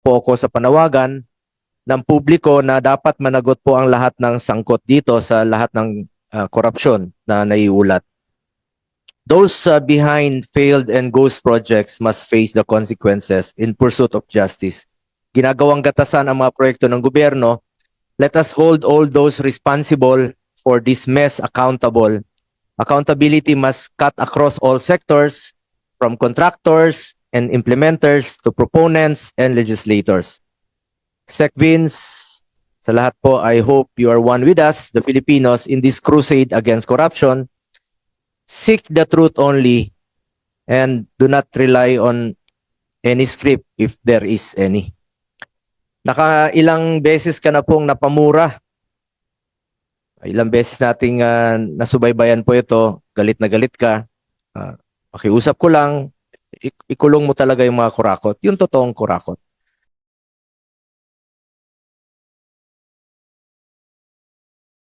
po ako sa panawagan ng publiko na dapat managot po ang lahat ng sangkot dito sa lahat ng ah, korupsyon na naiulat. Those uh, behind failed and ghost projects must face the consequences in pursuit of justice. Ginagawang gatasan ang mga proyekto ng gobyerno. Let us hold all those responsible for this mess accountable. Accountability must cut across all sectors, from contractors and implementers to proponents and legislators. SecVins, sa lahat po, I hope you are one with us, the Filipinos, in this crusade against corruption. Seek the truth only and do not rely on any script if there is any. Naka ilang beses ka na pong napamura. Ilang beses nating ah, nasubaybayan po ito, galit na galit ka. Ah, pakiusap ko lang, ikulong mo talaga yung mga kurakot, yung totoong kurakot.